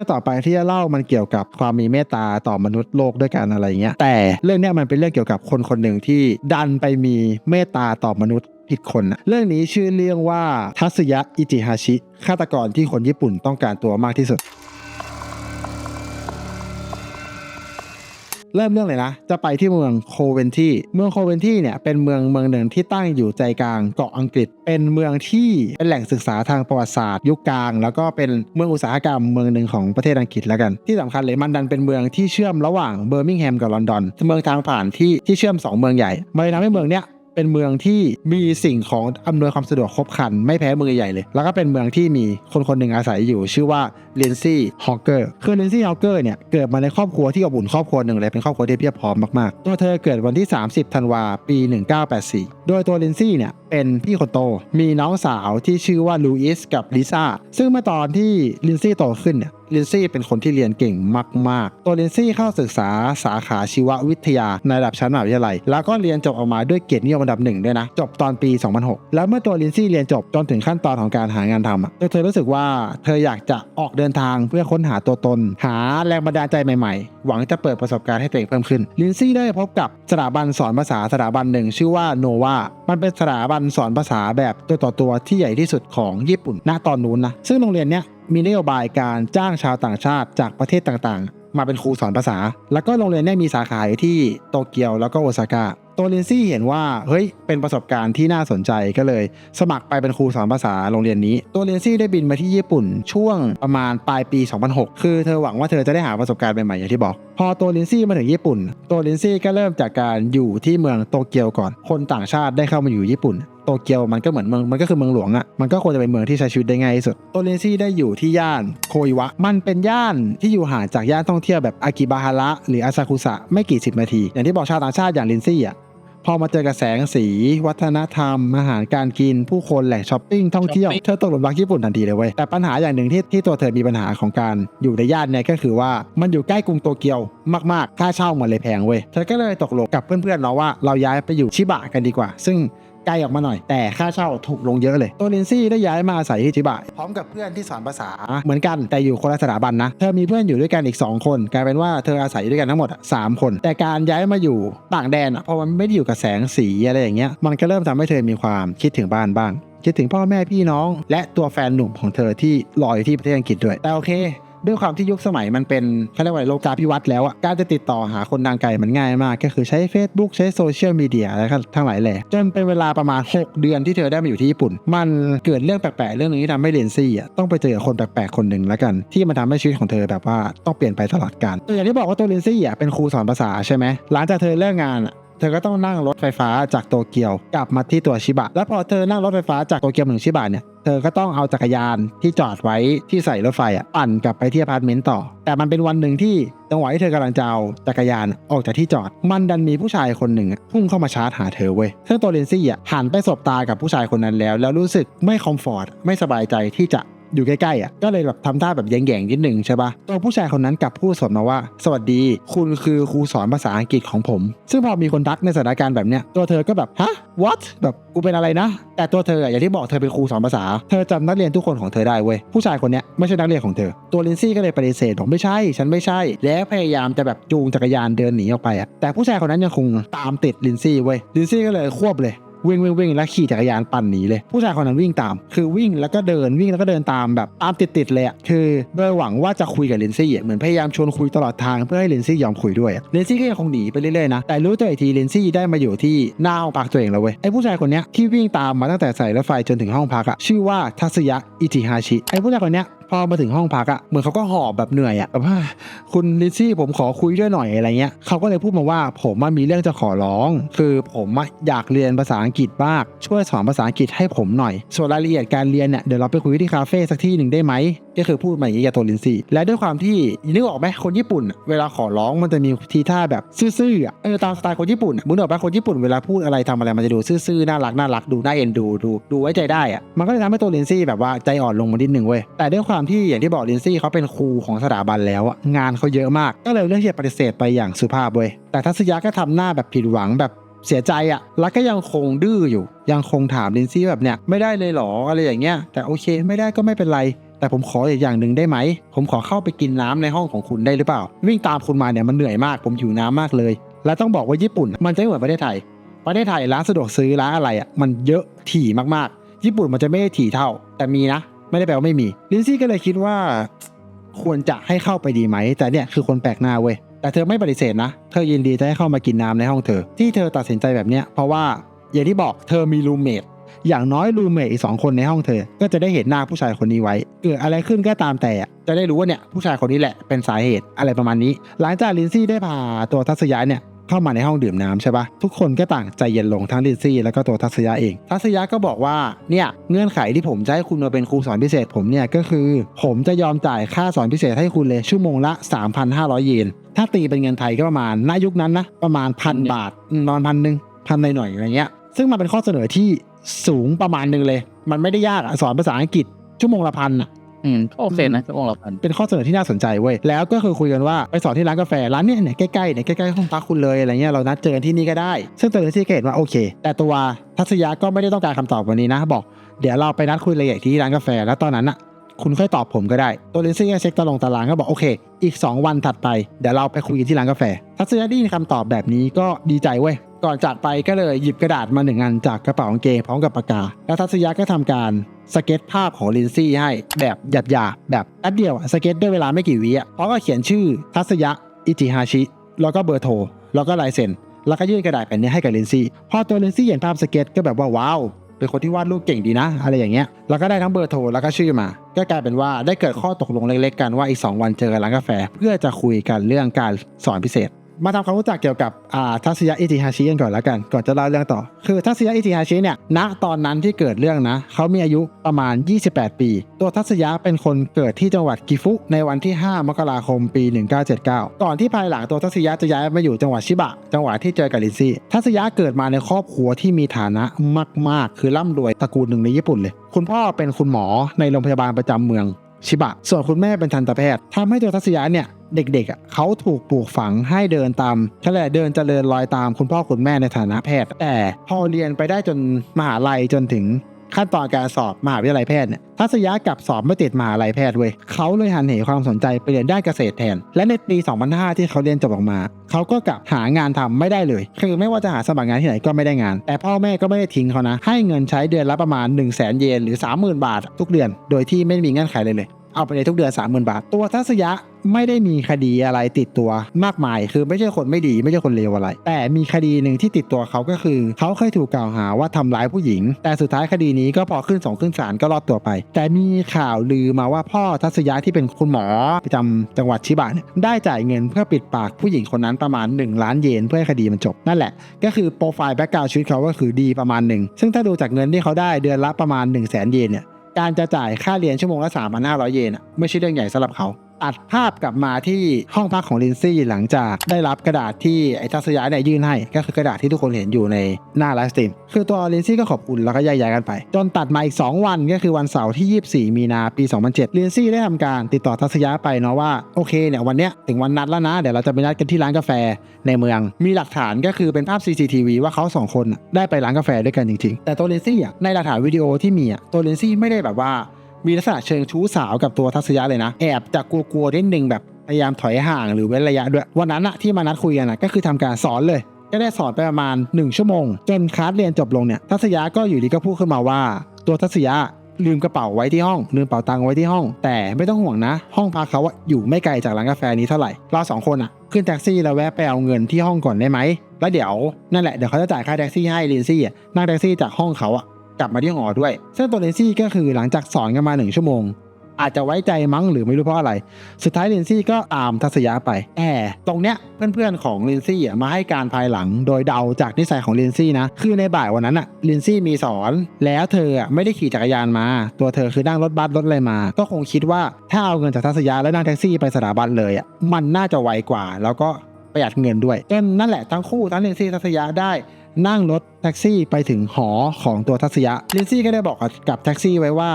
ต่อไปที่จะเล่ามันเกี่ยวกับความมีเมตตาต่อมนุษย์โลกด้วยกันอะไรเงี้ยแต่เรื่องนี้มันเป็นเรื่องเกี่ยวกับคนคนหนึ่งที่ดันไปมีเมตตาต่อมนุษย์ผิดคนนะเรื่องนี้ชื่อเรื่องว่าทัศยะอิจิฮาชิฆาตกรที่คนญี่ปุ่นต้องการตัวมากที่สุด เริ่มเรื่องเลยนะ จะไปที่เมืองโคเวนที่เมืองโคเวนที่เนี่ยเป็นเมืองเมืองหนึ่งที่ตั้งอยู่ใจกลางเกาะอังกฤษ เป็นเมืองที่เป็นแหล่งศึกษาทางประวัติศาสตร์ ยุคกลาง แล้วก็เป็นเมืองอุตสาหกรรมเมืองหนึ่งของประเทศอังกฤษแล้วกัน ที่สำคัญเลยมันดันเป็นเมืองที่เชื่อมระหว่างเบอร์มิงแฮมกับลอนดอน เมืองทางผ่านที่ที่เชื่อมสองเมืองใหญ่มันเลยทำให้เมืองเนี้ย เป็นเมืองที่มีสิ่งของอำนวยความสะดวกครบครัน ไม่แพ้เมืองใหญ่เลย แล้วก็เป็นเมืองที่มีคนคนหนึ่งอาศัยอยู่ ชื่อว่าเลนซี่ฮอเกอร์คือเลนซี่ฮอเกอร์เนี่ยเกิดมาในครอบครัวที่อบอุ่นครอบครัวหนึ่งเลยเป็นครอบครัวที่เพียบพร้อมมากๆตัวเธอเกิดวันที่ 30 ธันวาปี 1984 โดยตัวเลนซี่เนี่ยเป็นพี่คนโตมีน้องสาวที่ชื่อว่าลูอิสกับลิซ่าซึ่งเมื่อตอนที่ลินซี่โตขึ้นเนี่ย ลินซี่เป็นคนที่เรียนเก่งมาก ๆ ตัวลินซี่เข้าศึกษาสาขาชีววิทยาในระดับชั้นมหาวิทยาลัย แล้วก็เรียนจบออกมาด้วยเกียรตินิยมอันดับหนึ่งด้วยนะ จบตอนปี 2006 แล้วเมื่อตัวลินซี่เรียนจบจนถึงขั้นตอนของการหางานทำเธอรู้สึกว่าเธออยากจะออกเดินทางเพื่อค้นหาตัวตน หาแรงบันดาลใจใหม่ ๆ หวังจะเปิดประสบการณ์ให้ตัวเองเพิ่มขึ้น ลินซี่ได้พบกับสถาบันสอนภาษาสถาบันหนึ่งชื่อว่าโนวามันเป็นสถาบันสอนภาษาแบบตัวต่อตัวที่ใหญ่ที่สุดของญี่ปุ่นณตอนนู้นนะซึ่งโรงเรียนเนี้ย มีนโยบายการจ้างชาวต่างชาติจากประเทศต่างๆ มาเป็นครูสอนภาษา แล้วก็โรงเรียนเนี้ยมีสาขาอยู่ที่โตเกียวแล้วก็โอซาก้าตัวลินซี่เห็นว่าเฮ้ยเป็นประสบการณ์ที่น่าสนใจก็เลย สมัครไปเป็นครูสอนภาษาโรงเรียนนี้ ตัวลินซี่ได้บินมาที่ญี่ปุ่นช่วงประมาณปลายปี 2006 คือเธอหวังว่าเธอจะได้หาประสบการณ์ใหม่ๆอย่างที่บอก พอตัวลินซี่มาถึงญี่ปุ่น ตัวลินซี่ก็เริ่มจากการอยู่ที่เมืองโตเกียวก่อน คนต่างชาติได้เข้ามาอยู่ญี่ปุ่นโตเกียวมันก็เหมือนเมืองมันก็คือเมืองหลวงอะ่ะมันก็ควรจะเป็นเมืองที่ใช้ชีวิตได้ง่ายที่สุดโตเลนซี่ได้อยู่ที่ย่านโคยวะ มันเป็นย่านที่อยู่ห่างจากย่านท่องเที่ยวแบบอากิบาฮาระหรืออาซากุสะไม่กี่สิบนาที อย่างที่บอกชาวต่างชาติอย่างลินซี่อะ พอมาเจอกับแสงสี วัฒนธรรม อาหารการกินผู้คนแหล่งช้อปปิ้งท่องเที่ยวช้อปปิ้งเธอตกหลุมรักญี่ปุ่นทันทีเลยเว้ยแต่ปัญหาอย่างหนึ่งที่ที่ตัวเธอมีปัญหาของการอยู่ในย่านเนี่ยก็คือว่ามันอยู่ใกล้กรุงโตเกียวมากๆค่าเช่ามันเลยแพงเว้ยเธอก็เลยตกลงกับเพื่อนๆเนาะว่าเราย้ายไปอยู่ชิบะกันดีกว่า ซึ่ง ไกลออกมาหน่อย แต่ค่าเช่าถูกลงเยอะเลย ตัวลินซี่ได้ย้ายมาอาศัยที่ชิบะพร้อมกับเพื่อนที่สอนภาษาเหมือนกันแต่อยู่คนละสถาบันนะเธอมีเพื่อนอยู่ด้วยกันอีก 2 คน กลายเป็นว่าเธออาศัยอยู่ด้วยกันทั้งหมดอะสามคน แต่การย้ายมาอยู่ต่างแดนอะเพราะมันไม่ได้อยู่กับแสงสีอะไรอย่างเงี้ยมันก็เริ่มทำให้เธอมีความคิดถึงบ้านบ้างคิดถึงพ่อแม่พี่น้อง และตัวแฟนหนุ่มของเธอที่รออยู่ที่ประเทศอังกฤษด้วยแต่โอเค ด้วยความที่ยุคสมัยมันเป็นเขาเรียกว่าโลกาภิวัตน์แล้วอะการจะติดต่อหาคนดังไกลมันง่ายมาก ก็คือใช้ Facebook ใช้โซเชียลมีเดียแล้วก็ทั้งหลายแหล่จนเป็นเวลาประมาณ 6 เดือนที่เธอได้มาอยู่ที่ญี่ปุ่น มันเกิดเรื่องแปลกๆเรื่องหนึงที่ทำให้เลนซี่อะต้องไปเจอคนแปลกๆคนหนึ่งแล้วกัน ที่มันทำให้ชีวิตของเธอแบบว่าต้องเปลี่ยนไปตลอดกาลตัวอย่างที่บอกว่าตัวเลนซี่อะเป็นครูสอนภาษาใช่ไหมหลังจากเธอเลิกงาน เธอก็ต้องนั่งรถไฟฟ้าจากโตเกียวกลับมาที่ตัวชิบะ แล้วพอเธอนั่งรถไฟฟ้าจากโตเกียวมาถึงชิบะเนี่ยเธอก็ต้องเอาจักรยานที่จอดไว้ที่ใส่รถไฟอะปั่นกลับไปที่อพาร์ตเมนต์ต่อ แต่มันเป็นวันหนึ่งที่จังหวะที่เธอกำลังจะเอาจักรยานออกจากที่จอด มันดันมีผู้ชายคนหนึ่งพุ่งเข้ามาชาร์จหาเธอเว้ยซึ่งตัวเลนซี่อะหันไปสบตากับผู้ชายคนนั้นแล้ว แล้วรู้สึกไม่คอมฟอร์ตไม่สบายใจที่จะ อยู่ใกล้ๆอะก็เลยแบบทำท่าแบบแยงๆนิดนึงใช่ปะตัวผู้ชายคนนั้นกลับพูดสวนมาว่า สวัสดี คุณคือครูสอนภาษาอังกฤษของผม ซึ่งพอมีคนทักในสถานการณ์แบบเนี้ยตัวเธอก็แบบฮะ what แบบกูเป็นอะไรนะ แต่ตัวเธออะอย่างที่บอกเธอเป็นครูสอนภาษา เธอจำนักเรียนทุกคนของเธอได้เว้ยผู้ชายคนเนี้ยไม่ใช่นักเรียนของเธอ ตัวลินซี่ก็เลยปฏิเสธบอกไม่ใช่ ฉันไม่ใช่ แล้วพยายามจะแบบจูงจักรยานเดินหนีออกไปอะแต่ผู้ชายคนนั้นยังคงตามติดลินซี่เว้ยลินซี่ก็เลยควบเลย วิ่งวิ่งวิ่งแล้วขี่จักรยานปั่นหนีเลย ผู้ชายคนนั้นวิ่งตาม คือวิ่งแล้วก็เดินวิ่งแล้วก็เดินตามแบบตามติดติดๆเลยอะคือโดยหวังว่าจะคุยกับลินซี่อเหมือนพยายามชวนคุยตลอดทางเพื่อให้ลินซี่ยอมคุยด้วยลินซี่ก็ยังคงหนีไปเรื่อยๆนะแต่รู้ตัวอีกทีลินซี่ได้มาอยู่ที่หน้าห้องพักตัวเองแล้วเว้ยไอ้ผู้ชายคนนี้ที่วิ่งตามมาตั้งแต่ใส่รถไฟจนถึงห้องพักอะชื่อว่าทัศยะอิจิฮาชิไอ้ผู้ชายคนนี้ พอมาถึงห้องพักอะเหมือนเขาก็หอบแบบเหนื่อยอะแบบว่าคุณลิซซี่ผมขอคุยด้วยหน่อยอะไรเงี้ยเขาก็เลยพูดมาว่าผมมีเรื่องจะขอร้อง คือผมอยากเรียนภาษาอังกฤษบ้างช่วยสอนภาษาอังกฤษให้ผมหน่อยส่วนรายละเอียดการเรียนเนี่ยเดี๋ยวเราไปคุยที่คาเฟ่สักที่หนึ่งได้ไหมก็คือพูดมาอย่างนี้กับตัวลินซี่และด้วยความที่นึกออกไหมคนญี่ปุ่น เวลาขอร้องมันจะมีทีท่าแบบซื่อๆเออตามสไตล์คนญี่ปุ่นมึงนึกออกปะคนญี่ปุ่นเวลาพูดอะไรทำอะไรมันจะดูซื่อๆน่ารักน่ารักดูน่าเอ็นดูดูดูไว้ใจได้อะมันก็เลยทำให้ตัวลินซี่แบบว่าใจอ่อนลงมานิดนึงเว้ยแต่ด้วยความที่อย่างที่บอกลินซี่เขาเป็นครูของสถาบันแล้วอะงานเขาเยอะมาก ก็เลยเลือกที่จะปฏิเสธไปอย่างสุภาพเว้ยแต่ทัศยะก็ทำหน้าแบบผิดหวังแบบเสียใจอะแล้วก็ยังคงดื้ออยู่ ยังคงถามลินซี่แบบเนี้ยไม่ได้เลยหรออะไรอย่างเงี้ย แต่โอเค ไม่ได้ก็ไม่เป็นไร แต่ผมขออีกอย่างหนึ่งได้ไหม ผมขอเข้าไปกินน้ำในห้องของคุณได้หรือเปล่า วิ่งตามคุณมาเนี่ยมันเหนื่อยมาก ผมหิวน้ำมากเลย และต้องบอกว่าญี่ปุ่น มันจะไม่เหมือนประเทศไทย ประเทศไทยร้านสะดวกซื้อร้านอะไรอะมันเยอะถี่มากๆ ญี่ปุ่นมันจะไม่ได้ถี่เท่า แต่มีนะ ไม่ได้แปลว่าไม่มี ลินซี่ก็เลยคิดว่า ควรจะให้เข้าไปดีไหม แต่เนี่ยคือคนแปลกหน้าเว้ย แต่เธอไม่ปฏิเสธนะ เธอยินดีจะให้เข้ามากินน้ำในห้องเธอ ที่เธอตัดสินใจแบบเนี้ยเพราะว่าอย่างที่บอกเธอมีรูเมทอย่างน้อยรูเมทอีกสองคนในห้องเธอ ก็จะได้เห็นหน้าผู้ชายคนนี้ไว้ เกิดอะไรขึ้นก็ตามแต่จะได้รู้ว่าเนี่ยผู้ชายคนนี้แหละเป็นสาเหตุอะไรประมาณนี้ หลังจากลินซี่ได้พาตัวทัศยะเนี่ย เข้ามาในห้องดื่มน้ำใช่ปะทุกคนก็ต่างใจเย็นลงทั้งลินซี่แล้วก็ตัวทัศยะเอง ทัศยะก็บอกว่าเนี่ยเงื่อนไขที่ผมจะให้คุณมาเป็นครูสอนพิเศษผมเนี่ยก็คือ ผมจะยอมจ่ายค่าสอนพิเศษให้คุณเลยชั่วโมงละ 3,500 เยนถ้าตีเป็นเงินไทยก็ประมาณณยุคนั้นนะประมาณพันบาทอืมนอนพันหนึ่งพันหน่อยๆอะไรเงี้ยซึ่งมันเป็นข้อเสนอที่สูงประมาณหนึ่งเลย มันไม่ได้ยากอะสอนภาษาอังกฤษชั่วโมงละพันอะ อืมก็โอเคนะชั่วโมงละพันเป็นข้อเสนอที่น่าสนใจเว้ยแล้วก็คือคุยกันว่าไปสอนที่ร้านกาแฟร้านเนี้ยเนี่ยใกล้ๆเนี่ยใกล้ๆห้องพักคุณเลยอะไรเงี้ยเรานัดเจอกันที่นี่ก็ได้ ซึ่งตัวเลนซี่ก็เห็นว่าโอเค แต่ตัวทัศยะก็ไม่ได้ต้องการคำตอบวันนี้นะ บอกเดี๋ยวเราไปนัดคุยรายละเอียดที่ร้านกาแฟแล้วตอนนั้นอะคุณค่อยตอบผมก็ได้ ตัวเลนซี่ก็เช็คตารางตารางก็บอกโอเค อีก 2 วันถัดไป เดี๋ยวเราไปคุยกันที่ร้านกาแฟ ทัศยะได้ยินคำตอบแบบนี้ก็ดีใจเว้ย ก่อนจากไปก็เลยหยิบกระดาษมาหนึ่งอันจากกระเป๋ากางเกงพร้อมกับปากกา แล้วทัศยะก็ทำการสเก็ตภาพของลินซี่ให้แบบหยาบๆแบบแป๊บเดียวสเก็ตด้วยเวลาไม่กี่วิอะพร้อมกับเขียนชื่อทัศยะอิจิฮาชิแล้วก็เบอร์โทรแล้วก็ลายเซ็นแล้วก็ยื่นกระดาษแผ่นนี้ให้กับลินซี่พอตัวลินซี่เห็นภาพสเก็ตก็แบบว่าว้าวเป็นคนที่วาดรูปเก่งดีนะ อะไรอย่างเงี้ย แล้วก็ได้ทั้งเบอร์โทรแล้วก็ชื่อมา ก็กลายเป็นว่าได้เกิดข้อตกลงเล็กๆกันว่าอีก 2 วันเจอกันร้านกาแฟ เพื่อจะคุยกันเรื่องการสอนพิเศษ มาทำความรู้จักเกี่ยวกับทัศยะอิจิฮาชิกันก่อนแล้วกัน ก่อนจะเล่าเรื่องต่อ คือทัศยะอิจิฮาชิเนี่ย ณ ตอนนั้นที่เกิดเรื่องนะ เขามีอายุประมาณ 28 ปี ตัวทัศยะเป็นคนเกิดที่จังหวัดกิฟุในวันที่ 5 มกราคมปี 1979 ก่อนที่ภายหลังตัวทัศยะจะย้ายมาอยู่จังหวัดชิบะ จังหวัดที่เจอกับลินซี่ ทัศยะเกิดมาในครอบครัวที่มีฐานะมาก ๆ คือร่ำรวยตระกูลหนึ่งในญี่ปุ่นเลย คุณพ่อเป็นคุณหมอในโรงพยาบาลประจำเมืองชิบะ ส่วนคุณแม่เป็นทันตแพทย์ทำให้ตัวทัศยะเนี่ย เด็กๆอะเขาถูกปลูกฝังให้เดินตามเขาเรียกอะเดินเจริญรอยตามคุณพ่อคุณแม่ในฐานะแพทย์ แต่พอเรียนไปได้จนมหาลัยจนถึงขั้นตอนการสอบมหาวิทยาลัยแพทย์เนี่ยทัศยะกับสอบไม่ติดมหาลัยแพทย์เว้ยเขาเลยหันเหความสนใจไปเรียนด้านเกษตรแทน และในปี 2005 ที่เขาเรียนจบออกมา เขาก็กลับหางานทำไม่ได้เลย คือไม่ว่าจะหาสมัครงานที่ไหนก็ไม่ได้งาน แต่พ่อแม่ก็ไม่ได้ทิ้งเขานะ ให้เงินใช้เดือนละประมาณ 1 0 0 0 0แสนเยนหรือ 30,000 บาท ทุกเดือน โดยที่ไม่มีเงื่อนไขเลยเลย เอาไปเลยทุกเดือน 30,000 บาท ตัวทัศยะไม่ได้มีคดีอะไรติดตัวมากมาย คือไม่ใช่คนไม่ดีไม่ใช่คนเลวอะไร แต่มีคดีหนึ่งที่ติดตัวเขาก็คือ เขาเคยถูกกล่าวหาว่าทำร้ายผู้หญิง แต่สุดท้ายคดีนี้ก็พอขึ้นสองขึ้นศาลก็รอดตัวไป แต่มีข่าวลือมาว่าพ่อทัศยะที่เป็นคุณหมอประจำจังหวัดชิบะเนี่ยได้จ่ายเงินเพื่อปิดปากผู้หญิงคนนั้นประมาณ 1 ล้านเยนเพื่อให้คดีมันจบนั่นแหละ ก็คือโปรไฟล์แบ็กกราวชีวิตเขาก็คือดีประมาณหนึ่งซึ่งถ้าดูจากเงินที่เขาได้เดือนละประมาณ 1 0 0 0 0แสนเยนเนี่ย การจะจ่ายค่าเรียนชั่วโมงละสามอัน้าร้อยเยนไม่ใช่เรื่องใหญ่สำหรับเขา ตัดภาพกลับมาที่ห้องพักของลินซี่หลังจากได้รับกระดาษที่ไอ้ทัศยะเนี่ยยื่นให้ ก็คือกระดาษที่ทุกคนเห็นอยู่ในหน้าไลฟ์สตรีมคือตัวลินซี่ก็ขอบคุณแล้วก็แยกย้ายกันไป จนตัดมาอีก 2 วันก็คือวันเสาร์ที่ 24 มีนาปี 2007ลินซี่ได้ทำการติดต่อทัศยะไปเนาะว่าโอเคเนี่ยวันเนี้ยถึงวันนัดแล้วนะ เดี๋ยวเราจะไปนัดกันที่ร้านกาแฟในเมือง มีหลักฐานก็คือเป็นภาพ CCTV ว่าเขาสองคนน่ะได้ไปร้านกาแฟด้วยกันจริงๆแต่ตัวลินซี่อะในหลักฐานวิดีโอที่มีอะตัวลินซี่ไม่ได้แบบว่า มีลักษณะเชิงชู้สาวกับตัวทัศยะเลยนะ แอบจะกลัวๆนิดนึงแบบพยายามถอยห่างหรือเว้นระยะด้วย วันนั้นอะที่มานัดคุยกันอะก็คือทำการสอนเลยก็ได้สอนไปประมาณ 1 ชั่วโมง จนคลาสเรียนจบลงเนี่ยทัศยะก็อยู่ดีก็พูดขึ้นมาว่า ตัวทัศยะลืมกระเป๋าไว้ที่ห้องลืมเป๋าตังค์ไว้ที่ห้อง แต่ไม่ต้องห่วงนะ ห้องพักเขาอยู่ไม่ไกลจากร้านกาแฟนี้เท่าไหร่เราสองคนอะขึ้นแท็กซี่แล้วแวะไปเอาเงินที่ห้องก่อนได้ไหมแล้วเดี๋ยวนั่นแหละเดี๋ยวเขาจะจ่ายค่าแท็กซี่ให้ลินซี่นั่งแท็กซี่จากห้องเขาอะ กลับมาที่หอด้วย ซึ่งตัวเลนซี่ก็คือหลังจากสอนกันมาหนึ่งชั่วโมง อาจจะไว้ใจมั้งหรือไม่รู้เพราะอะไร สุดท้ายลินซี่ก็ตามทัศยะไปแต่ตรงเนี้ยเพื่อนๆของลินซี่อะมาให้การภายหลังโดยเดาจากนิสัยของลินซี่นะ คือในบ่ายวันนั้นอะลินซี่มีสอน แล้วเธออะไม่ได้ขี่จักรยานมา ตัวเธอคือนั่งรถบัสรถอะไรมา ก็คงคิดว่าถ้าเอาเงินจากทัศยะแล้วนั่งแท็กซี่ไปสถาบันเลยอะมันน่าจะไวกว่า แล้วก็ประหยัดเงินด้วยจนนั่นแหละทั้งคู่ทั้งลินซี่ทัศยะได้ นั่งรถแท็กซี่ไปถึงหอของตัวทัศยะลินซี่ก็ได้บอกกับแท็กซี่ไว้ว่า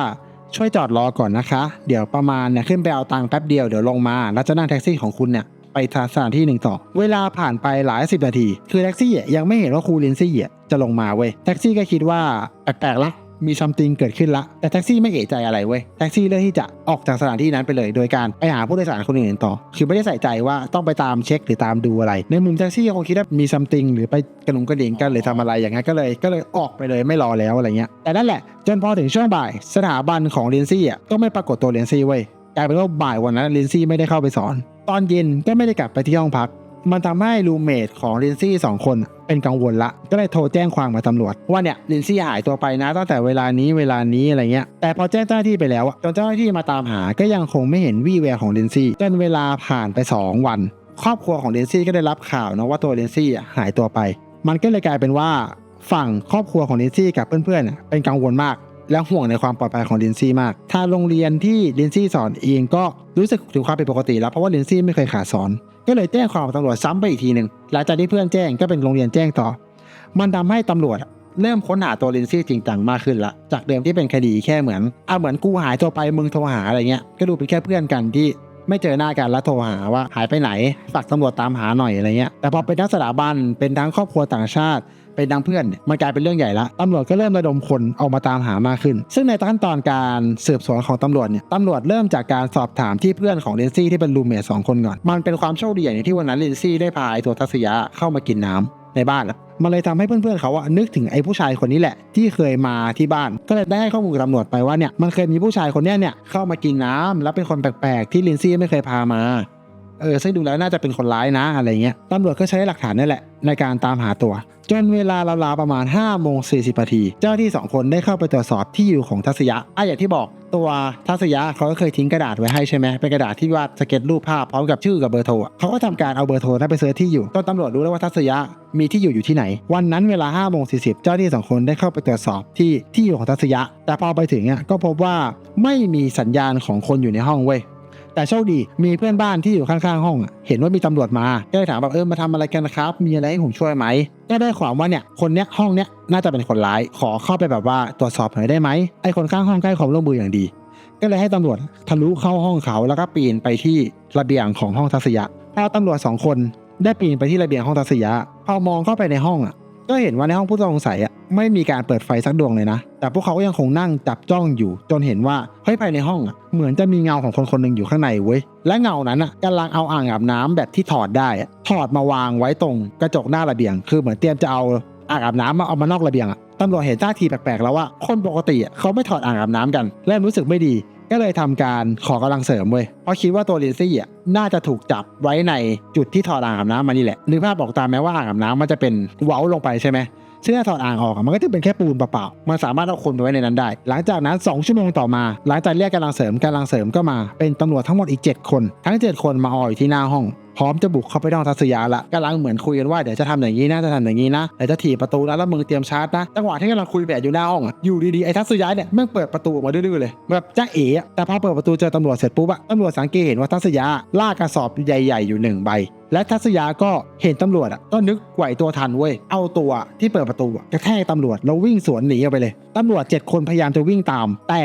ช่วยจอดรอก่อนนะคะ เดี๋ยวประมาณเนี่ยขึ้นไปเอาตังค์แป๊บเดียวเดี๋ยวลงมา แล้วจะนั่งแท็กซี่ของคุณเนี่ยไปทาสถานที่หนึ่งต่อ เวลาผ่านไปหลายสิบนาที คือแท็กซี่ยังไม่เห็นว่าครูลินซี่จะลงมาเว้ย แท็กซี่ก็คิดว่าแปลกๆละ มีซัมติงเกิดขึ้นละ แต่แท็กซี่ไม่เอะใจอะไรเว้ย แท็กซี่เลือกที่จะออกจากสถานที่นั้นไปเลย โดยการไปหาผู้โดยสารคนอื่นต่อ คือไม่ได้ใส่ใจว่าต้องไปตามเช็คหรือตามดูอะไร ในมุมแท็กซี่คงคิดว่ามีซัมติงหรือไปกระหนุงกระดิ่งกันหรือทำอะไรอย่างเงี้ยก็เลยก็เลยออกไปเลยไม่รอแล้วอะไรเงี้ย แต่นั่นแหละจนพอถึงช่วงบ่าย สถาบันของลินซี่อะก็ไม่ปรากฏตัวลินซี่เว้ยกลายเป็นว่าบ่ายวันนั้นลินซี่ไม่ได้เข้าไปสอน ตอนเย็นก็ไม่ได้กลับไปที่ห้องพัก มันทำให้รูเมทของลินซี่สองคนเป็นกังวลละ ก็เลยโทรแจ้งความกับตำรวจ ว่าเนี่ยลินซี่หายตัวไปนะตั้งแต่เวลานี้เวลานี้อะไรเงี้ย แต่พอแจ้งเจ้าหน้าที่ไปแล้วอะจนเจ้าหน้าที่มาตามหาก็ยังคงไม่เห็นวี่แววของลินซี่จนเวลาผ่านไป 2 วัน ครอบครัวของลินซี่ก็ได้รับข่าวนะว่าตัวลินซี่หายตัวไป มันก็เลยกลายเป็นว่า ฝั่งครอบครัวของลินซี่กับเพื่อนๆเป็นกังวลมากและห่วงในความปลอดภัยของลินซี่มาก ทางโรงเรียนที่ลินซี่สอนเองก็รู้สึกถึงความผิดปกติแล้วเพราะว่าลินซี่ไม่เคยขาดสอน ก็เลยแจ้งความกับตำรวจซ้ำไปอีกทีหนึ่งหลังจากที่เพื่อนแจ้งก็เป็นโรงเรียนแจ้งต่อ มันทำให้ตำรวจเริ่มค้นหาตัวลินซี่จริงจังมากขึ้นละ จากเดิมที่เป็นคดีแค่เหมือนอะเหมือนกูหายตัวไปมึงโทรหาอะไรเงี้ย ก็ดูเป็นแค่เพื่อนกันที่ไม่เจอหน้ากันแล้วโทรหาว่าหายไปไหน ฝากตำรวจตามหาหน่อยอะไรเงี้ย แต่พอเป็นทั้งสถาบันเป็นทั้งครอบครัวต่างชาติ เป็นดังเพื่อนเนี่ยมันกลายเป็นเรื่องใหญ่ละตำรวจก็เริ่มระดมคนออกมาตามหามากขึ้น ซึ่งในขั้นตอนการสืบสวนของตำรวจเนี่ยตำรวจเริ่มจากการสอบถามที่เพื่อนของลินซี่ที่เป็นรูมเมทสองคนก่อน มันเป็นความโชคดีอย่างหนึ่งที่วันนั้นลินซี่ได้พาไอ้ตัวทัศยะเข้ามากินน้ำในบ้านมันเลยทำให้เพื่อนๆเขาอะนึกถึงไอ้ผู้ชายคนนี้แหละ ที่เคยมาที่บ้าน ก็เลยได้ให้ข้อมูลกับตำรวจไปว่าเนี่ยมันเคยมีผู้ชายคนนี้เนี่ยเข้ามากินน้ำแล้วเป็นคนแปลกๆที่ลินซี่ไม่เคยพามา เออซึ่งดูแล้วน่าจะเป็นคนร้ายนะอะไรเงี้ยตำรวจก็ใช้หลักฐานนั่แหละในการตามหาตัว จนเวลาราวๆประมาณ5โมง40นาที เจ้าที่ 2 คนได้เข้าไปตรวจสอบที่อยู่ของทัศยะอะอย่างที่บอกตัวทัศยะเขาก็เคยทิ้งกระดาษไว้ให้ใช่ไหมเป็นกระดาษที่วาดสเก็ตรูปภาพพร้อมกับชื่อกับเบอร์โทรเขาก็ทำการเอาเบอร์โทรนั้นไปเซิร์ชที่อยู่จนตำรวจรู้แล้วว่าทัศยะมีที่อยู่อยู่ที่ไหน วันนั้นเวลา5โมง40 เจ้าหน้าที่สองคนได้เข้าไปตรวจสอบที่ที่อยู่ของทัศยะ แต่พอไปถึงอะก็พบว่าไม่มีสัญญาณของคนอยู่ในห้องเว้ย แต่โชคดีมีเพื่อนบ้านที่อยู่ข้างๆห้องเห็นว่ามีตำรวจมาก็เลยถามแบบเออมาทำอะไรกันครับ มีอะไรให้ผมช่วยไหมก็ได้ความว่าเนี่ยคนเนี้ยห้องเนี้ยน่าจะเป็นคนร้าย ขอเข้าไปแบบว่าตรวจสอบหน่อยได้ไหมไอ้คนข้างห้องใกล้ความร่วมมืออย่างดี ก็เลยให้ตำรวจทะลุเข้าห้องเขาแล้วก็ปีนไปที่ระเบียงของห้องทัศยะพอตำรวจสองคนได้ปีนไปที่ระเบียงห้องทัศยะพอมองเข้าไปในห้องอะ ก็เห็นว่าในห้องผู้ต้องสงสัยอะไม่มีการเปิดไฟสักดวงเลยนะ แต่พวกเขาก็ยังคงนั่งจับจ้องอยู่ จนเห็นว่าเฮ้ยภายในห้องอะเหมือนจะมีเงาของคนคนหนึ่งอยู่ข้างในเว้ย และเงานั้นอะกำลังเอาอ่างอาบน้ำแบบที่ถอดได้อะถอดมาวางไว้ตรงกระจกหน้าระเบียง คือเหมือนเตรียมจะเอาอ่างอาบน้ำมาเอามานอกระเบียงอะตำรวจเห็นท่าทีแปลกๆแล้วว่าคนปกติเขาไม่ถอดอ่างอาบน้ำกันเริ่มรู้สึกไม่ดี ก็เลยทำการขอกำลังเสริมเว้ยเพราะคิดว่าตัวลินซี่อะน่าจะถูกจับไว้ในจุดที่ถอดอ่างอาบน้ำมานี่แหละนึกภาพบอกตามแม้ว่าอ่างอาบน้ำมันจะเป็นเว้าลงไปใช่ไหมซึ่งถ้าถอดอ่างออกมันก็จะเป็นแค่ปูนเปล่าๆ มันสามารถเอาคนไปไว้ในนั้นได้ หลังจากนั้น 2 ชั่วโมงต่อมา หลังจากเรียกกำลังเสริมกำลังเสริมก็มา เป็นตำรวจทั้งหมดอีก 7 คน ทั้ง 7 คนมาอออยู่ที่หน้าห้อง พร้อมจะบุกเข้าไปในห้องทัศยาละกำลังเหมือนคุยกันว่าเดี๋ยวจะทำอย่างนี้นะจะทำอย่างนี้นะเดี๋ยวจะถีบประตูนะแล้วมึงเตรียมชาร์จนะจังหวะที่กำลังคุยแบบอยู่หน้าห้องอยู่ดีๆไอ้ทัศยาเนี่ยแม่งเปิดประตูออกมาดื้อๆเลยแบบจ้าเอ๋แต่พอเปิดประตูเจอตำรวจเสร็จปุ๊บอะตำรวจสังเกตเห็นว่าทัศยาลากกระสอบใหญ่ ๆอยู่หนึ่งใบและทัศยาก็เห็นตำรวจอะก็นึกไหวตัวทันเว้ย เอาตัวที่เปิดประตูอะกระแทกตำรวจแล้ววิ่งสวนหนีออกไปเลย ตำรวจเจ็ดคนพยายามจะวิ่งตาม แต่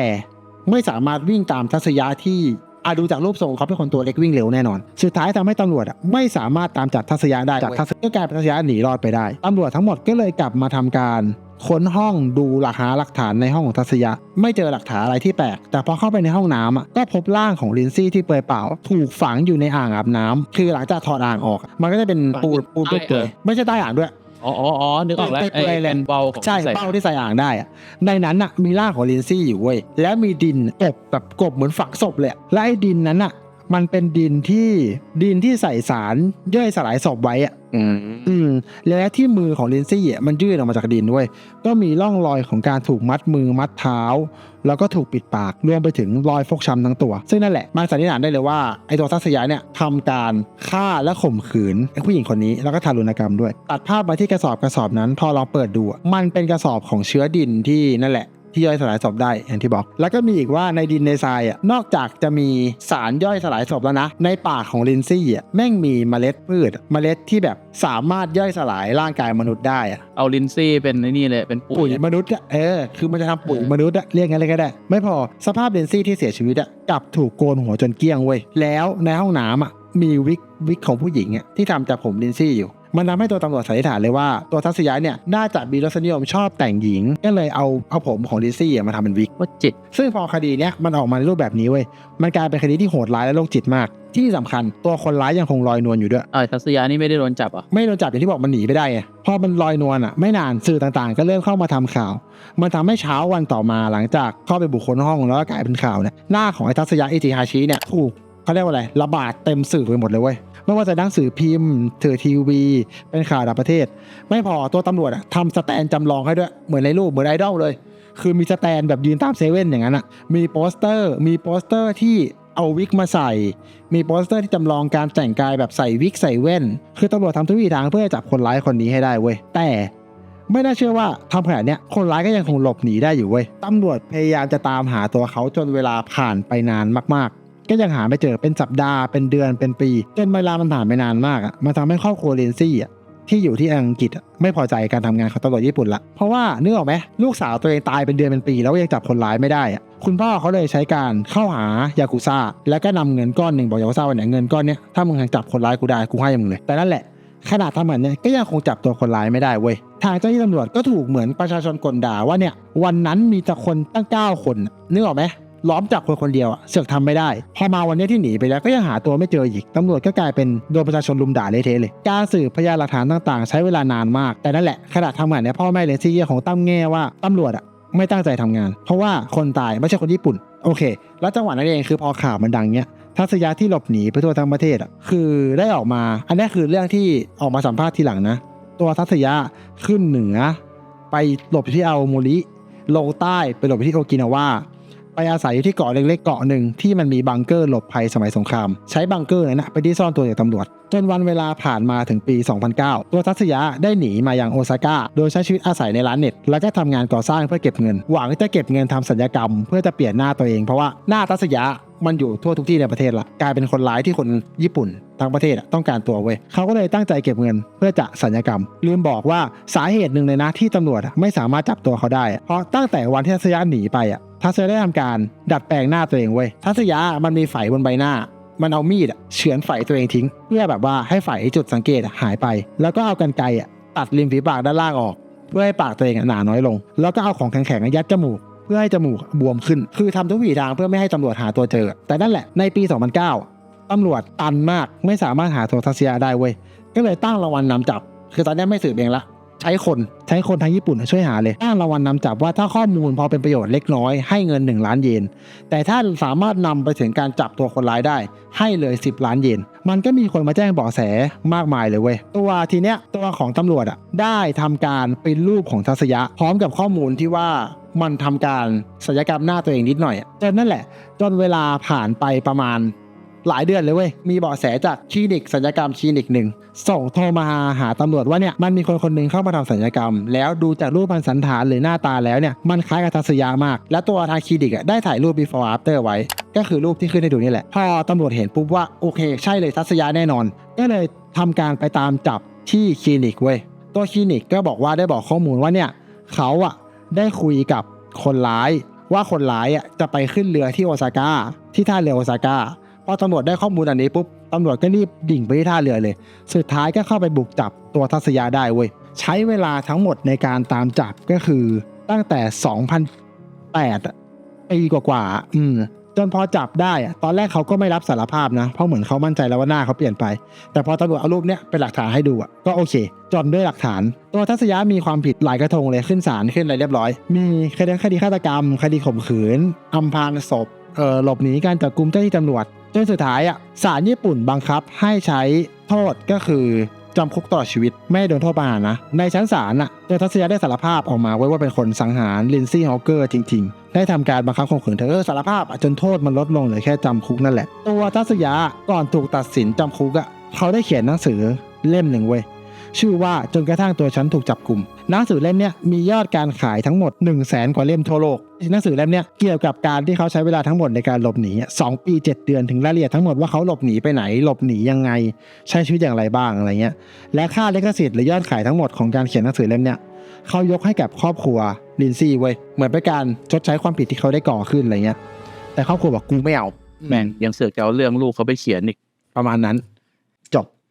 ไม่สามารถวิ่งตามทัศยาที่ อาดูจากรูปทรงเขาเป็นคนตัวเล็กวิ่งเร็วแน่นอน สุดท้ายทำให้ตำรวจอะไม่สามารถตามจับทัศยาได้จากทัศยาก็กลายเป็นทัศยาหนีรอดไปได้ตำรวจทั้งหมดก็เลยกลับมาทำการค้นห้องดูหลักหาหลักฐานในห้องของทัศยะ ไม่เจอหลักฐานอะไรที่แปลก แต่พอเข้าไปในห้องน้ำอะก็พบร่างของลินซี่ที่เปลือยเปล่า ถูกฝังอยู่ในอ่างอาบน้ำคือหลังจากถอดอ่างออก มันก็จะเป็นปูนปูนเปื่อยๆไม่ใช่ใต้อ่างด้วย อ๋ออ๋ออ๋อนึกออกแล้วไปไอ้ไปเลยเป็นเบาของใช่ใส่เป้าที่ใส่อ่างได้อะในนั้นน่ะมีร่างของลินซี่อยู่เว้ยแล้วมีดินกบแบบกบเหมือนฝังศพเลยอะและไอ้ดินนั้นน่ะ มันเป็นดินที่ดินที่ใส่สารย่อยสลายศพไว้อะอืมอืมและที่มือของลินซี่อะมันยื่นออกมาจากดินด้วย ก็มีร่องรอยของการถูกมัดมือมัดเท้า แล้วก็ถูกปิดปากรวมไปถึงรอยฟกช้ำทั้งตัว ซึ่งนั่นแหละมันสันนิษฐานได้เลยว่าไอ้ตัวทัศยะเนี่ยทำการฆ่าและข่มขืนไอ้ผู้หญิงคนนี้แล้วก็ทารุณกรรมด้วย ตัดภาพมาที่กระสอบกระสอบนั้น พอลองเปิดดูอะมันเป็นกระสอบของเชื้อดินที่นั่นแหละ ที่ย่อยสลายศพได้อย่างที่บอก แล้วก็มีอีกว่าในดินในทรายอะนอกจากจะมีสารย่อยสลายศพแล้วนะ ในปากของลินซี่อะแม่งมีเมล็ดพืช เมล็ดที่แบบสามารถย่อยสลายร่างกายมนุษย์ได้อะเอาลินซี่เป็นไอ้นี่เลยเป็นปุ๋ปุ๋ยยมนุษย์อะเออคือมันจะทำปุ๋ยมนุษย์อะเรียกงั้นเลยก็ได้ ไม่พอสภาพเลนซี่ที่เสียชีวิตอะกลับถูกโกนหัวจนเกลี้ยงเว้ยแล้วในห้องน้ำอะมีวิกวิกของผู้หญิงอะที่ทำจากผมลินซี่อยู่ มันทำให้ตัวตำรวจสันนิษฐานเลยว่าตัวทัศยะเนี่ยน่าจะมีรสนิยมชอบแต่งหญิง ก็เลยเอาเอาผมของลิซซี่อะมาทำเป็นวิกว่าจิต ซึ่งพอคดีเนี้ยมันออกมาในรูปแบบนี้เว้ยมันกลายเป็นคดีที่โหดร้ายและโรคจิตมาก ที่สำคัญตัวคนร้ายยังคงลอยนวลอยู่ด้วยเออทัศยานี่ไม่ได้โดนจับเหรอะไม่โดนจับอย่างที่บอกมันหนีไปได้ไงพอมันลอยนวลอะไม่นานสื่อต่างๆ ก็เริ่มเข้ามาทำข่าว มันทำให้เช้าวันต่อมาหลังจากเข้าไปบุคคลห้องแล้วก็กลายเป็นข่าวเนี่ยหน้าของไอ้ทัศยะอิจิฮาชิเนี่ยถูกเขาเรียกว่าอะไรระบาดเต็มสื่อไปหมดเลยเว้ย ไม่ว่าจะหนังสือพิมพ์ถือทีวี เป็นข่าวต่างประเทศ ไม่พอตัวตำรวจอะทำสแตนจำลองให้ด้วยเหมือนในรูปเหมือนไอดอลเลย คือมีสแตนแบบยืนตามเซเว่นอย่างนั้นอะมีโปสเตอร์มีโปสเตอร์ที่เอาวิกมาใส่ มีโปสเตอร์ที่จำลองการแต่งกายแบบใส่วิกใส่แว่น คือตำรวจทำทุกวิถีทางเพื่อจับคนร้ายคนนี้ให้ได้เว้ย แต่ไม่น่าเชื่อว่าทำขนาดเนี้ยคนร้ายก็ยังคงหลบหนีได้อยู่เว้ย ตำรวจพยายามจะตามหาตัวเขาจนเวลาผ่านไปนานมากๆ ก็ยังหาไม่เจอเป็นสัปดาห์เป็นเดือนเป็นปีจนเวลามันผ่านไปนานมากอะมันทำให้ครอบครัวเลนซี่อะที่อยู่ที่อังกฤษไม่พอใจการทำงานของตำรวจญี่ปุ่นละ เพราะว่านึกออกไหมลูกสาวตัวเองตายเป็นเดือนเป็นปี แล้วยังจับคนร้ายไม่ได้อะคุณพ่อเขาเลยใช้การเข้าหายากุซ่า แล้วก็นำเงินก้อนหนึ่งบอกยากุซ่าว่าเนี่ยเงินก้อนเนี้ยถ้ามึงจับคนร้ายกูได้กูให้มึงเลย แต่นั่นแหละขนาดทำแบบเนี้ยก็ยังคงจับตัวคนร้ายไม่ได้เว้ยทางเจ้าหน้าที่ตำรวจก็ถูกเหมือนประชาชนกลด่าว่าเนี่ยวันนั้นมีแต่คนตั้ง9คนนึกออกไหม ล้อมจับคนคนเดียวเสือกทำไม่ได้ พอมาวันนี้ที่หนีไปแล้วก็ยังหาตัวไม่เจออีกตำรวจก็กลายเป็นโดนประชาชนลุมด่าเละเทะเลยการสืบพยานหลักฐานต่างๆ ใช้เวลานานมาก แต่นั่นแหละขนาดทำงานเนี่ยพ่อแม่เลนซี่ยังคงตั้งแง่ว่าตำรวจอะไม่ตั้งใจทำงาน เพราะว่าคนตายไม่ใช่คนญี่ปุ่น โอเค แล้วจังหวะนั้นเองคือพอข่าวมันดังเนี้ยทัศยะที่หลบหนีไปทั่วทั้งประเทศอะคือได้ออกมา อันนี้คือเรื่องที่ออกมาสัมภาษณ์ทีหลังนะ ตัวทัศยะขึ้นเหนือ ไปหลบที่เอาโมริลงใต้ไปหลบที่โอกินาวา ไปอาศัยอยู่ที่เกาะเล็กๆเกาะหนึ่งที่มันมีบังเกอร์หลบภัยสมัยสงคราม ใช้บังเกอร์นั้นนะไปที่ซ่อนตัวจากตำรวจ จนวันเวลาผ่านมาถึงปี 2009 ตัวทัศยะได้หนีมายังโอซาก้า โดยใช้ชีวิตอาศัยในร้านเน็ต แล้วก็ทำงานก่อสร้างเพื่อเก็บเงิน หวังจะเก็บเงินทำสัญญกรรม เพื่อจะเปลี่ยนหน้าตัวเองเพราะว่าหน้าทัศยะมันอยู่ทั่วทุกที่ในประเทศละกลายเป็นคนร้ายที่คนญี่ปุ่นทั้งประเทศต้องการตัวเว้ยเขาก็เลยตั้งใจเก็บเงินเพื่อจะสัญญกรรม ลืมบอกว่าสาเหตุหนึ่งเลยนะที่ตำรวจไม่สามารถจับตัวเขาได้ เพราะตั้งแต่วันที่ทัศยะหนีไปอะ ทัศยได้ทำการดัดแปลงหน้าตัวเองเว้ยทัศยะมันมีไฝบนใบหน้า มันเอามีดเฉือนไฝตัวเองทิ้ง เพื่อแบบว่าให้ไฝจุดสังเกตหายไป แล้วก็เอากันไกรตัดริมฝีปากด้านล่างออก เพื่อให้ปากตัวเองหนาน้อยลง แล้วก็เอาของแข็งๆยัดจมูกเพื่อให้จมูกบวมขึ้น คือทำทุกวิถีทางเพื่อไม่ให้ตำรวจหาตัวเจอ แต่นั่นแหละ ในปี 2009ตำรวจตันมาก ไม่สามารถหาตัวทัศยาได้เว้ย ก็เลยตั้งรางวัลนำจับ คือตอนนี้ไม่สืบเองละ ใช้คนใช้คนทางญี่ปุ่นช่วยหาเลยตั้งรางวัลนำจับว่าถ้าข้อมูลพอเป็นประโยชน์เล็กน้อยให้เงิน 1 ล้านเยน แต่ถ้าสามารถนำไปถึงการจับตัวคนร้ายได้ ให้เลย 10 ล้านเยน มันก็มีคนมาแจ้งเบาะแสมากมายเลยเว้ย ตัวทีเนี้ยตัวของตำรวจอะได้ทำการเป็นรูปของทัศยะ พร้อมกับข้อมูลที่ว่ามันทำการศัลยกรรมหน้าตัวเองนิดหน่อยจนนั่นแหละ จนเวลาผ่านไปประมาณ หลายเดือนเลยเว้ย มีเบาะแสจากคลินิกสัญญกรรมคลินิกหนึ่งส่งโทรมาหาตำรวจว่าเนี่ยมันมีคนคนหนึ่งเข้ามาทำสัญญกรรม แล้วดูจากรูปพันสันฐานหรือหน้าตาแล้วเนี่ยมันคล้ายกับทัศยามาก และตัวทางคลินิกอะได้ถ่ายรูป before after ไว้ ก็คือรูปที่ขึ้นให้ดูนี่แหละ พอตำรวจเห็นปุ๊บว่าโอเค ใช่เลยทัศยาแน่นอน ก็เลยทำการไปตามจับที่คลินิกเว้ยตัวคลินิกก็บอกว่าได้บอกข้อมูลว่าเนี่ยเขาอะได้คุยกับคนร้ายว่าคนร้ายอะจะไปขึ้นเรือที่โอซาก้าที่ท่าเรือโอซาก้า พอตำรวจได้ข้อมูลอันนี้ปุ๊บตำรวจก็รีบดิ่งไปที่ท่าเรือเลย สุดท้ายก็เข้าไปบุกจับตัวทัศยาได้เว้ยใช้เวลาทั้งหมดในการตามจับก็คือตั้งแต่ 2008ปีกว่าๆอะอืมจนพอจับได้ตอนแรกเขาก็ไม่รับสารภาพนะ เพราะเหมือนเขามั่นใจแล้วว่าหน้าเขาเปลี่ยนไป แต่พอตำรวจเอารูปเนี้ยเป็นหลักฐานให้ดูอะก็โอเค จนด้วยหลักฐาน ตัวทัศยามีความผิดหลายกระทงเลยขึ้นศาลขึ้นอะไรเรียบร้อย มีคดีคดีฆาตกรรม คดีข่มขืนอำพรางศพเอ่อหลบหนีการจับกุมเจ้าหน้าที่ตำรวจ จนสุดท้ายอะศาลญี่ปุ่นบังคับให้ใช้โทษก็คือจำคุกตลอดชีวิตไม่โดนโทษประหารนะ ในชั้นศาลอะตัวทัศยาได้สารภาพออกมาไว้ว่าเป็นคนสังหารลินซี่ฮอเกอร์จริงๆ ได้ทำการบังคับข่มขืนเธอสารภาพจนโทษมันลดลงเหลือแค่จำคุกนั่นแหละ ตัวทัศยาก่อนถูกตัดสินจำคุกอะเขาได้เขียนหนังสือเล่มหนึ่งเว้ยชื่อว่าจนกระทั่งตัวฉันถูกจับกลุ่ม หนังสือเล่มเนี้ยมียอดการขายทั้งหมด 1 0 0 0 0แสนกว่าเล่มทั่วโลกหนังสือเล่มเนี้ยเกี่ยวกับการที่เขาใช้เวลาทั้งหมดในการหลบหนีอะสองปี 7 เดือนถึงรายละเอียดทั้งหมดว่าเขาหลบหนีไปไหนหลบหนียังไง ใช้ชีวิตอย่างไรบ้างอะไรเงี้ยและค่าลิขสิทธิ์หรือยอดขายทั้งหมดของการเขียนหนังสือเล่มเนี้ยเขายกให้กับครอบครัวลินซี่เว้ยเหมือนเป็นการชดใช้ความผิดที่เขาได้ก่อขึ้นอะไรเงี้ยแต่ครอบครัวบอกกูไม่เอาแม่งยังเสือกจะเอาเรื่องลูกเขาไปเขียนอีกประมาณนั้น